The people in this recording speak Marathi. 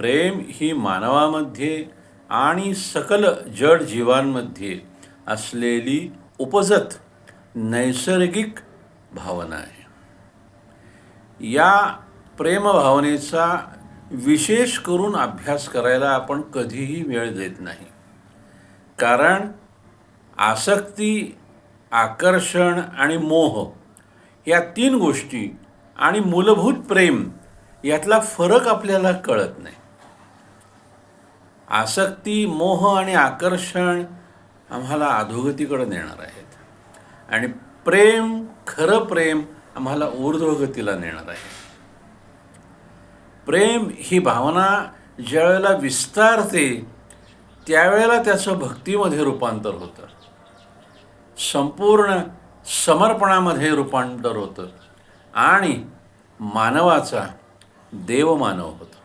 प्रेम ही मानवामध्ये आणि सकल जड जीवांमध्ये असलेली उपजत नैसर्गिक भावना आहे. या प्रेमभावनेचा विशेष करून अभ्यास करायला आपण कधीही वेळ देत नाही. कारण आसक्ती आकर्षण आणि मोह या तीन गोष्टी आणि मूलभूत प्रेम यातला फरक आपल्याला कळत नाही. आसक्ती मोह आणि आकर्षण आम्हाला अधोगतीकडे नेणार आहेत. आणि प्रेम खरं प्रेम आम्हाला ऊर्ध्वगतीला नेणार आहे. प्रेम ही भावना ज्यावेळेला विस्तारते त्यावेळेला त्याचं भक्तीमध्ये रूपांतर होतं. संपूर्ण समर्पणामध्ये रूपांतर होतं. आणि मानवाचा देवमानव होतो.